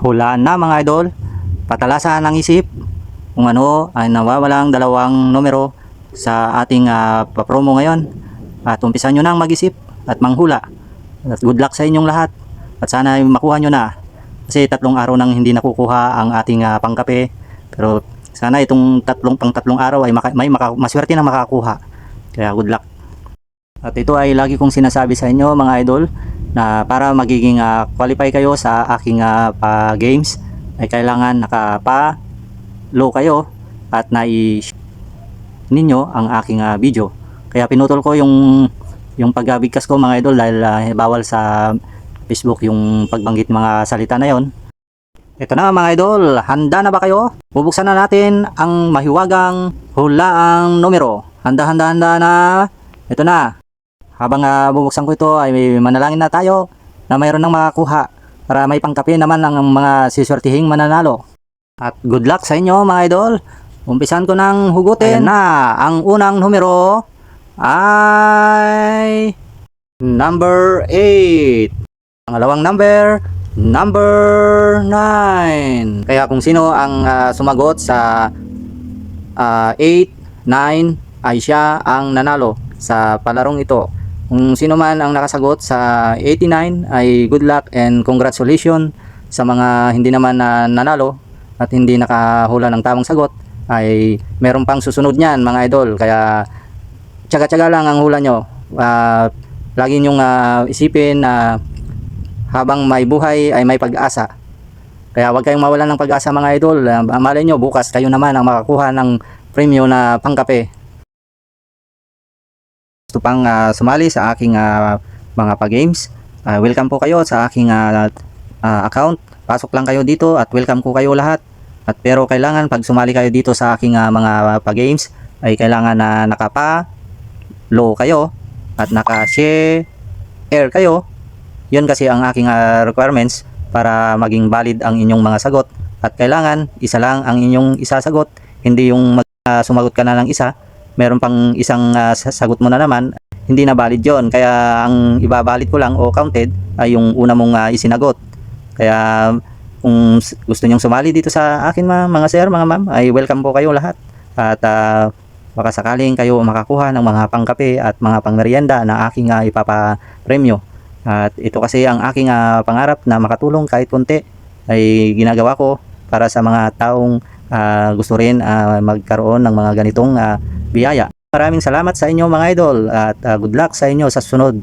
hulaan na mga idol. Patalasan ang isip kung ano ay nawawalang dalawang numero sa ating ah, papromo ngayon. At umpisan nyo nang mag-isip at manghula. At good luck sa inyong lahat. At sana makuha nyo na. Kasi tatlong araw nang hindi nakukuha ang ating ah, pangkape. Pero sana itong tatlong pang tatlong araw ay maka, may maka, maswerte na makakuha. Kaya good luck. At ito ay lagi kong sinasabi sa inyo mga idol na para magiging ah, qualify kayo sa aking ah, pa games ay kailangan nakapa low kayo at nai ninyo ang aking ah, video. Kaya pinutol ko yung yung pagbigkas ko mga idol dahil ah, bawal sa Facebook yung pagbanggit ng mga salita na yon. Ito na mga idol, handa na ba kayo? Bubuksan na natin ang mahiwagang hulaang numero. Handa, handa, handa na. Ito na. Habang ah, bubuksan ko ito ay manalangin na tayo na mayroon ng makakuha para may pangkape naman ang mga siswertihing mananalo. At good luck sa inyo mga idol. Umpisan ko ng hugutin Ayan na. Ang unang numero ay number 8. Pangalawang number, number 9. Kaya kung sino ang ah, sumagot sa ah, 8, 9 ay siya ang nanalo sa palarong ito. Kung sino man ang nakasagot sa 89 ay good luck and congratulations sa mga hindi naman na nanalo at hindi nakahula ng tamang sagot ay meron pang susunod niyan mga idol. Kaya tsaga-tsaga lang ang hula nyo. Ah, lagi nyong ah, isipin na habang may buhay ay may pag-asa. Kaya huwag kayong mawalan ng pag-asa mga idol. Ah, malay nyo bukas kayo naman ang makakuha ng premyo na pangkape gusto pang ah, sumali sa aking ah, mga pa-games Ah, welcome po kayo sa aking ah, ah, account pasok lang kayo dito at welcome ko kayo lahat at pero kailangan pag sumali kayo dito sa aking ah, mga pa-games ay kailangan na nakapa low kayo at naka-share kayo. Yun kasi ang aking ah, requirements para maging valid ang inyong mga sagot. At kailangan isa lang ang inyong isasagot, hindi yung mag, ah, sumagot ka na ng isa, meron pang isang ah, sagot mo na naman, hindi na valid yon Kaya ang ibabalid ko lang o counted ay yung una mong ah, isinagot. Kaya kung gusto nyong sumali dito sa akin mga, mga sir, mga ma'am, ay welcome po kayo lahat. At ah, baka sakaling kayo makakuha ng mga pangkape at mga pangmerienda na aking uh, ipapapremyo. At ito kasi ang aking ah, pangarap na makatulong kahit konti ay ginagawa ko para sa mga taong ah, gusto rin ah, magkaroon ng mga ganitong ah, biyaya. Maraming salamat sa inyo mga idol at ah, good luck sa inyo sa sunod.